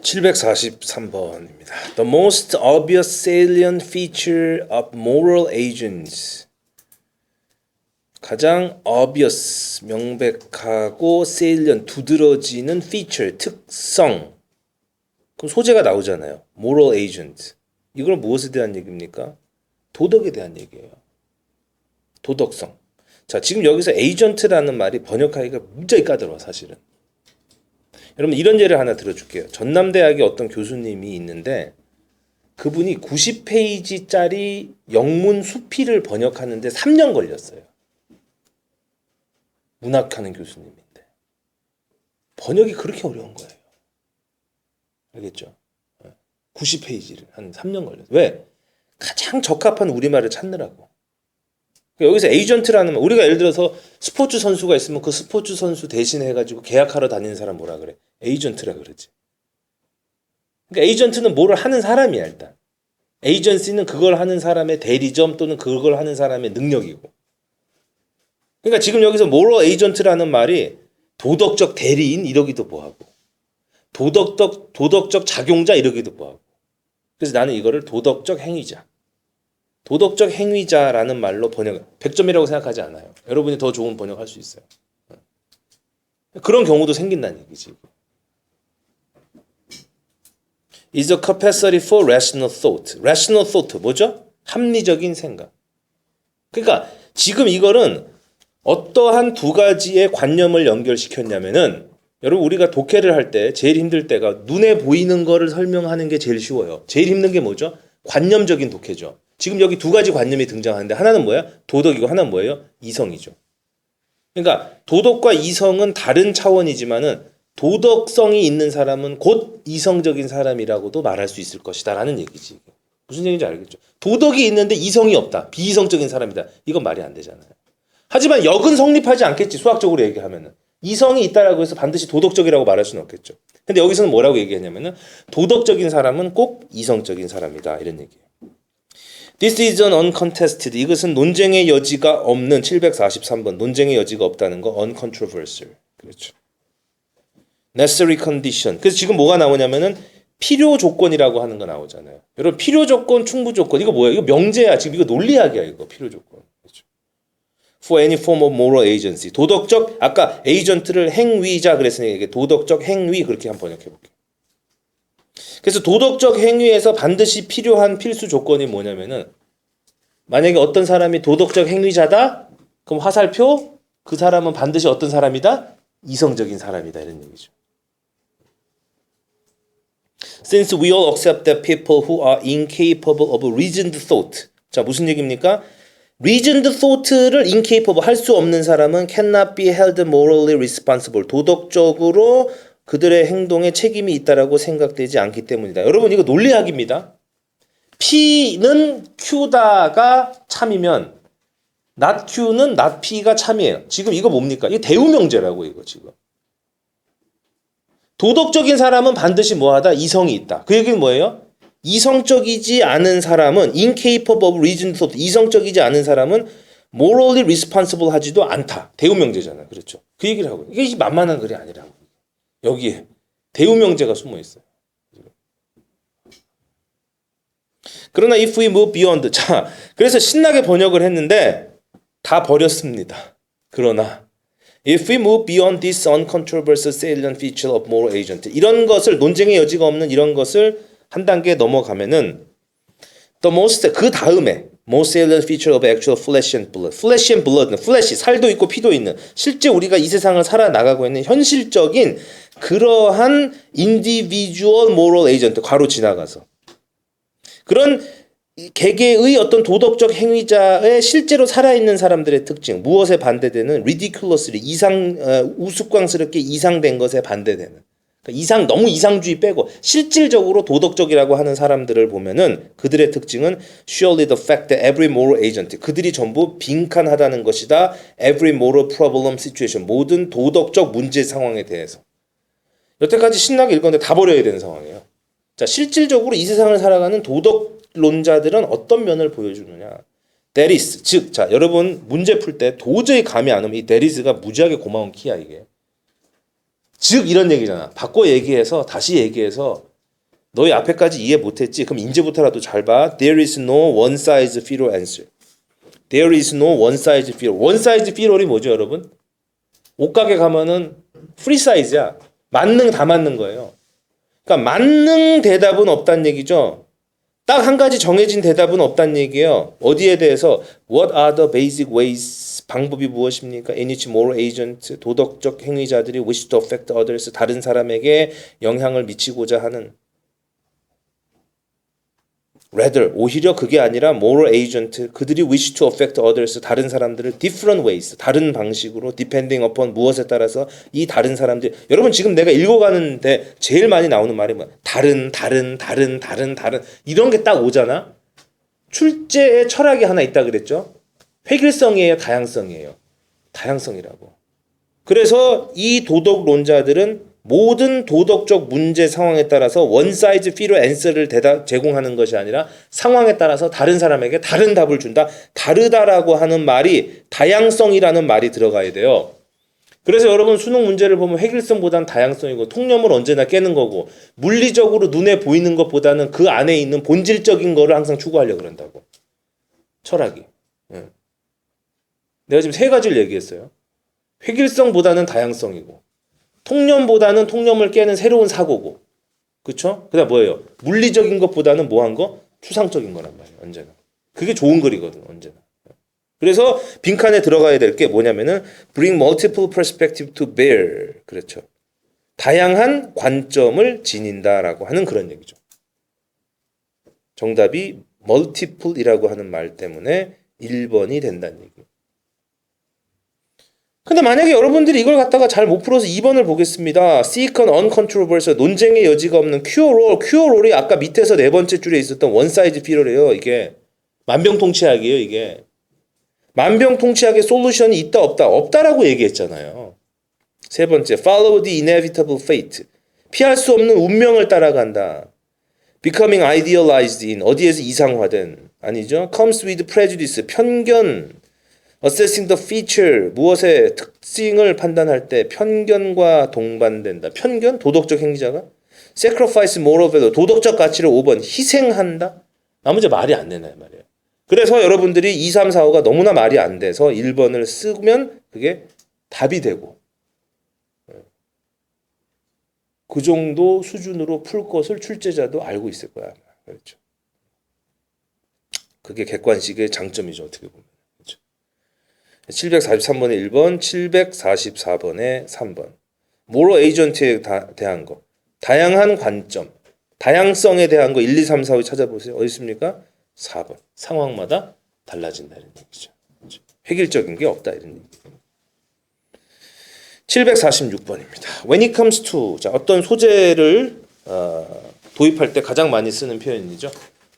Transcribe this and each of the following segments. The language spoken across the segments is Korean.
743번입니다. The most obvious salient feature of moral agents. 가장 obvious 명백하고 salient 두드러지는 feature 특성. 그럼 소재가 나오잖아요. moral agent. 이걸 무엇에 대한 얘기입니까? 도덕에 대한 얘기예요. 도덕성. 자, 지금 여기서 에이전트라는 말이 번역하기가 무지하게 까다로워 사실은. 여러분 이런 예를 하나 들어줄게요. 전남대학에 어떤 교수님이 있는데 그분이 90페이지짜리 영문 수필을 번역하는데 3년 걸렸어요. 문학하는 교수님인데 번역이 그렇게 어려운 거예요. 알겠죠? 90페이지를 한 3년 걸렸어요. 왜? 가장 적합한 우리말을 찾느라고. 그러니까 여기서 에이전트라는 말, 우리가 예를 들어서 스포츠 선수가 있으면 그 스포츠 선수 대신 해가지고 계약하러 다니는 사람 뭐라 그래? 에이전트라 그러지. 그러니까 에이전트는 뭐를 하는 사람이야 일단. 에이전시는 그걸 하는 사람의 대리점 또는 그걸 하는 사람의 능력이고. 그러니까 지금 여기서 모럴 에이전트라는 말이 도덕적 대리인 이러기도 뭐하고 도덕적 도덕적 작용자 이러기도 뭐하고. 그래서 나는 이거를 도덕적 행위자. 도덕적 행위자라는 말로 번역 100점이라고 생각하지 않아요. 여러분이 더 좋은 번역할 수 있어요. 그런 경우도 생긴다는 얘기지. is a capacity for rational thought. rational thought 뭐죠? 합리적인 생각. 그러니까 지금 이거는 어떠한 두 가지의 관념을 연결시켰냐면은 여러분 우리가 독해를 할 때 제일 힘들 때가 눈에 보이는 거를 설명하는 게 제일 쉬워요. 제일 힘든 게 뭐죠? 관념적인 독해죠. 지금 여기 두 가지 관념이 등장하는데 하나는 뭐야? 도덕이고 하나는 뭐예요? 이성이죠. 그러니까 도덕과 이성은 다른 차원이지만은 도덕성이 있는 사람은 곧 이성적인 사람이라고도 말할 수 있을 것이다라는 얘기지. 무슨 얘기인지 알겠죠? 도덕이 있는데 이성이 없다. 비이성적인 사람이다. 이건 말이 안 되잖아요. 하지만 역은 성립하지 않겠지. 수학적으로 얘기하면은. 이성이 있다라고 해서 반드시 도덕적이라고 말할 수는 없겠죠. 근데 여기서는 뭐라고 얘기했냐면은 도덕적인 사람은 꼭 이성적인 사람이다. 이런 얘기예요. This is an uncontested. 이것은 논쟁의 여지가 없는 743번. 논쟁의 여지가 없다는 거 uncontroversial. 그렇죠. necessary condition. 그래서 지금 뭐가 나오냐면은 필요 조건이라고 하는 거 나오잖아요. 여러분 필요 조건, 충분 조건 이거 뭐야? 이거 명제야. 지금 이거 논리학이야 이거 필요 조건. 그렇죠. For any form of moral agency. 도덕적 아까 에이전트를 행위자 그랬으니까 이게 도덕적 행위 그렇게 한번 번역해 볼게요. 그래서 도덕적 행위에서 반드시 필요한 필수 조건이 뭐냐면은 만약에 어떤 사람이 도덕적 행위자다? 그럼 화살표 그 사람은 반드시 어떤 사람이다? 이성적인 사람이다 이런 얘기죠. Since we all accept that people who are incapable of reasoned thought. 자, 무슨 얘기입니까? reasoned thought를 incapable 할 수 없는 사람은 cannot be held morally responsible. 도덕적으로 그들의 행동에 책임이 있다라고 생각되지 않기 때문이다. 여러분 이거 논리학입니다. P는 Q다가 참이면 not Q는 not P가 참이에요. 지금 이거 뭡니까? 이게 대우명제라고 이거 지금. 도덕적인 사람은 반드시 뭐하다 이성이 있다. 그 얘기는 뭐예요? 이성적이지 않은 사람은 incapable of reason thought 이성적이지 않은 사람은 morally responsible 하지도 않다. 대우명제잖아요. 그렇죠. 그 얘기를 하고 이게 만만한 글이 아니라고. 여기에 대우명제가 숨어 있어요. 그러나 if we move beyond 자 그래서 신나게 번역을 했는데 다 버렸습니다. 그러나 if we move beyond this uncontroversial salient feature of moral agent 이런 것을 논쟁의 여지가 없는 이런 것을 한 단계 넘어가면은 the most 그 다음에 most salient feature of actual flesh and blood. flesh and blood는 flesh 살도 있고 피도 있는. 실제 우리가 이 세상을 살아나가고 있는 현실적인 그러한 individual moral agent 괄호 지나가서. 그런 개개의 어떤 도덕적 행위자의 실제로 살아있는 사람들의 특징 무엇에 반대되는 ridiculously 이상 어, 우스꽝스럽게 이상된 것에 반대되는 그러니까 이상 너무 이상주의 빼고 실질적으로 도덕적이라고 하는 사람들을 보면은 그들의 특징은 surely the fact that every moral agent 그들이 전부 빈칸하다는 것이다. every moral problem situation 모든 도덕적 문제 상황에 대해서. 여태까지 신나게 읽었는데 다 버려야 되는 상황이에요. 자 실질적으로 이 세상을 살아가는 도덕론자들은 어떤 면을 보여주느냐? Is 즉자 여러분 문제 풀 때 도저히 감이 안 오면 이 is가 무지하게 고마운 키야 이게 즉 이런 얘기잖아. 바꿔 얘기해서 다시 얘기해서 너희 앞에까지 이해 못했지? 그럼 이제부터라도 잘 봐. There is no one size fit all answer. There is no one size fit all. one size fit all이 뭐죠, 여러분? 옷가게 가면은 프리 사이즈야. 만능 다 맞는 거예요. 그러니까 만능 대답은 없다는 얘기죠. 딱 한 가지 정해진 대답은 없다는 얘기예요. 어디에 대해서 What are the basic ways 방법이 무엇입니까? Which moral agent 도덕적 행위자들이 wish to affect others 다른 사람에게 영향을 미치고자 하는 rather 오히려 그게 아니라 moral agent 그들이 wish to affect others 다른 사람들을 different ways 다른 방식으로 depending upon 무엇에 따라서 이 다른 사람들. 여러분 지금 내가 읽어가는데 제일 많이 나오는 말이 뭐야? 다른 다른 다른 다른 다른. 이런 게 딱 오잖아? 출제의 철학이 하나 있다 그랬죠? 획일성이에요 다양성이에요? 다양성이라고. 그래서 이 도덕론자들은 모든 도덕적 문제 상황에 따라서 원 사이즈 피로 대답 제공하는 것이 아니라 상황에 따라서 다른 사람에게 다른 답을 준다. 다르다라고 하는 말이 다양성이라는 말이 들어가야 돼요. 그래서 여러분 수능 문제를 보면 획일성보다는 다양성이고 통념을 언제나 깨는 거고 물리적으로 눈에 보이는 것보다는 그 안에 있는 본질적인 거를 항상 추구하려고 그런다고. 철학이. 예. 내가 지금 세 가지를 얘기했어요. 획일성보다는 다양성이고 통념보다는 통념을 깨는 새로운 사고고. 그쵸? 그다음 뭐예요? 물리적인 것보다는 뭐한 거? 추상적인 거란 말이에요 언제나. 그게 좋은 글이거든 언제나. 그래서 빈칸에 들어가야 될 게 뭐냐면은 bring multiple perspective to bear. 그렇죠. 다양한 관점을 지닌다라고 하는 그런 얘기죠. 정답이 multiple이라고 하는 말 때문에 1번이 된다는 얘기예요 근데 만약에 여러분들이 이걸 갖다가 잘 못 풀어서 2번을 보겠습니다. Seek an uncontroversial 논쟁의 여지가 없는 cure all. cure all이 아까 밑에서 네 번째 줄에 있었던 one size fit all이에요. 이게 만병통치약이에요. 이게 만병통치약의 솔루션이 있다 없다 없다라고 얘기했잖아요. 세 번째 follow the inevitable fate. 피할 수 없는 운명을 따라간다. becoming idealized in 어디에서 이상화된 아니죠? comes with prejudice 편견 assessing the feature 무엇의 특징을 판단할 때 편견과 동반된다. 편견 도덕적 행위자가 sacrifice moral value 도덕적 가치를 5번 희생한다. 나머지 말이 안 되나요 말이에요. 그래서 여러분들이 2, 3, 4, 5가 너무나 말이 안 돼서 1번을 쓰면 그게 답이 되고 그 정도 수준으로 풀 것을 출제자도 알고 있을 거야. 그렇죠. 그게 객관식의 장점이죠. 어떻게 보면. 743번에 1번, 744번에 3번. 모로 에이전트에 다, 대한 거. 다양한 관점. 다양성에 대한 거 1, 2, 3, 4, 5 찾아보세요. 어디 있습니까? 4번. 상황마다 달라진다 이런 얘기죠. 획일적인 게 없다 이런 얘기. 746번입니다. When it comes to 자, 어떤 소재를 어, 도입할 때 가장 많이 쓰는 표현이죠.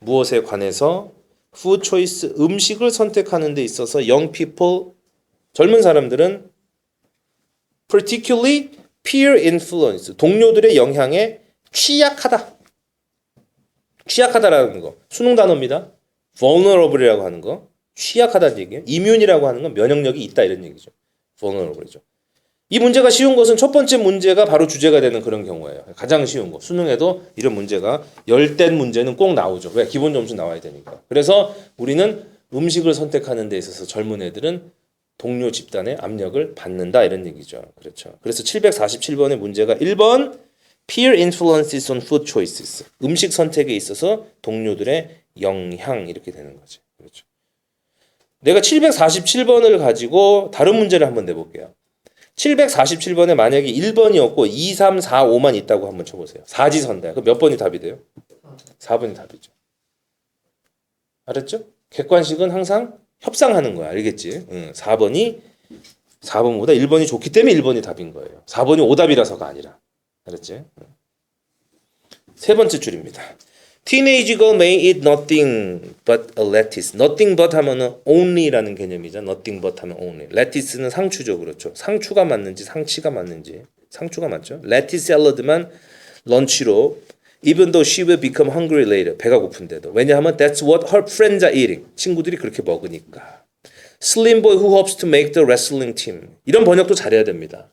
무엇에 관해서 food choice 음식을 선택하는 데 있어서 young people 젊은 사람들은 particularly peer influence 동료들의 영향에 취약하다. 취약하다라는 거 수능 단어입니다. vulnerable이라고 하는 거 취약하다는 얘기예요. immune이라고 하는 건 면역력이 있다 이런 얘기죠. vulnerable이죠. 이 문제가 쉬운 것은 첫 번째 문제가 바로 주제가 되는 그런 경우예요. 가장 쉬운 거. 수능에도 이런 문제가 열댓 문제는 꼭 나오죠. 왜? 기본 점수 나와야 되니까. 그래서 우리는 음식을 선택하는 데 있어서 젊은 애들은 동료 집단의 압력을 받는다 이런 얘기죠. 그렇죠. 그래서 747번의 문제가 1번 peer influences on food choices. 음식 선택에 있어서 동료들의 영향 이렇게 되는 거죠. 그렇죠. 내가 747번을 가지고 다른 문제를 한번 내 볼게요. 747번에 만약에 1번이었고 2, 3, 4, 5만 있다고 한번 쳐 보세요. 사지선다. 그럼 몇 번이 답이 돼요? 4번이 답이죠. 알았죠? 객관식은 항상 협상하는 거야. 알겠지? 응, 4번이 4번보다 1번이 좋기 때문에 1번이 답인 거예요. 4번이 오답이라서가 아니라. 알았지? 세 번째 줄입니다. Teenage girl may eat nothing but a lettuce. Nothing but 하면은 only라는 개념이죠. Nothing but 하면 only. lettuce는 상추죠. 그렇죠. 상추가 맞는지 상치가 맞는지. 상추가 맞죠. lettuce 샐러드만 런치로 even though she will become hungry later. 배가 고픈데도. 왜냐하면 that's what her friends are eating. 친구들이 그렇게 먹으니까. Slim boy who hopes to make the wrestling team. 이런 번역도 잘해야 됩니다.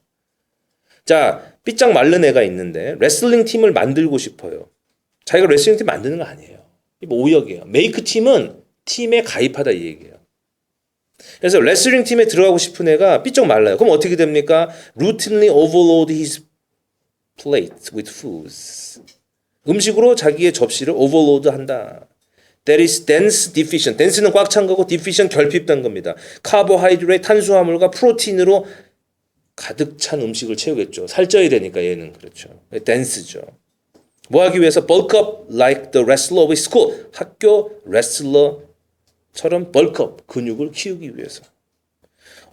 자, 삐짝 마른 애가 있는데 레슬링 팀을 만들고 싶어요. 자기가 레슬링 팀 만드는 거 아니에요. 이뭐 오역이에요. 메이크 팀은 팀에 가입하다 이 얘기예요. 그래서 레슬링 팀에 들어가고 싶은 애가 삐쩍 말라요. 그럼 어떻게 됩니까? Routinely overload his plate with foods. 음식으로 자기의 접시를 오버로드 한다. That is dense deficient. dense는 꽉 찬 거고 deficient 결핍된 겁니다. 카보하이드레이트 탄수화물과 프로틴으로 가득 찬 음식을 채우겠죠. 살쪄야 되니까 얘는 그렇죠. dense죠. 뭐 하기 위해서 bulk up like the wrestler of school. 학교 레슬러처럼 bulk up 근육을 키우기 위해서.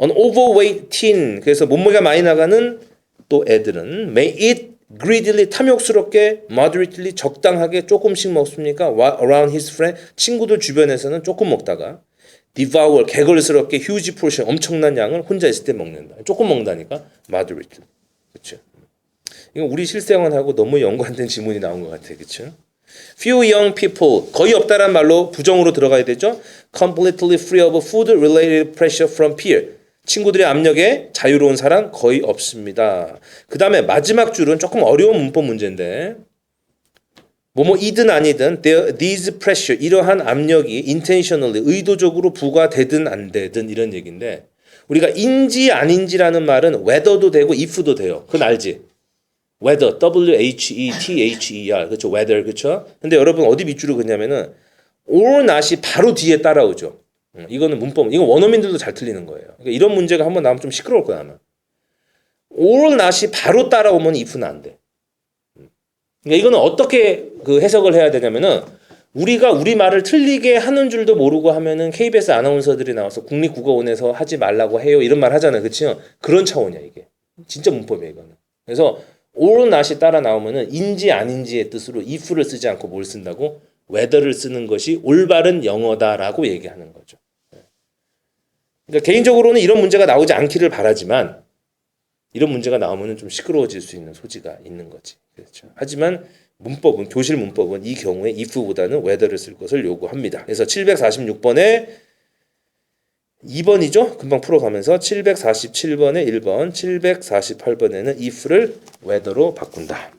An overweight teen 그래서 몸무게가 많이 나가는 또 애들은 may eat greedily 탐욕스럽게 moderately 적당하게 조금씩 먹습니까? Around his friend 친구들 주변에서는 조금 먹다가 devour 개걸스럽게 huge portion 엄청난 양을 혼자 있을 때 먹는다. 조금 먹는다니까 moderately. 그렇죠. 이건 우리 실생활하고 너무 연관된 지문이 나온 것 같아요. 그렇죠? Few young people 거의 없다란 말로 부정으로 들어가야 되죠. Completely free of food related pressure from peer. 친구들의 압력에 자유로운 사람 거의 없습니다. 그 다음에 마지막 줄은 조금 어려운 문법 문제인데 뭐뭐이든 아니든 there- these pressure 이러한 압력이 intentionally 의도적으로 부과되든 안 되든 이런 얘기인데 우리가 인지 아닌지라는 말은 whether도 되고 if도 돼요. 그건 알지? whether w h e t h e r 그렇죠 whether 그렇죠 근데 여러분 어디 밑줄을 긋냐면은 or not이 바로 뒤에 따라오죠 음, 이거는 문법 이건 원어민들도 잘 틀리는 거예요. 그러니까 이런 문제가 한번 나오면 좀 시끄러울 거야 아마. or not이 바로 따라오면 if는 안돼. 음. 그러니까 이거는 어떻게 그 해석을 해야 되냐면은 우리가 우리 말을 틀리게 하는 줄도 모르고 하면은 KBS 아나운서들이 나와서 국립국어원에서 하지 말라고 해요 이런 말 하잖아요. 그렇죠? 그런 차원이야 이게. 진짜 문법이야 이거는. 그래서 or not이 따라 나오면은 인지 아닌지의 뜻으로 if를 쓰지 않고 뭘 쓴다고? whether를 쓰는 것이 올바른 영어다라고 얘기하는 거죠. 그러니까 개인적으로는 이런 문제가 나오지 않기를 바라지만 이런 문제가 나오면은 좀 시끄러워질 수 있는 소지가 있는 거지. 그렇죠. 하지만 문법은 교실 문법은 이 경우에 if보다는 whether를 쓸 것을 요구합니다. 그래서 746번에 2번이죠. 금방 풀어가면서 747번에 1번, 748번에는 if를 whether로 바꾼다.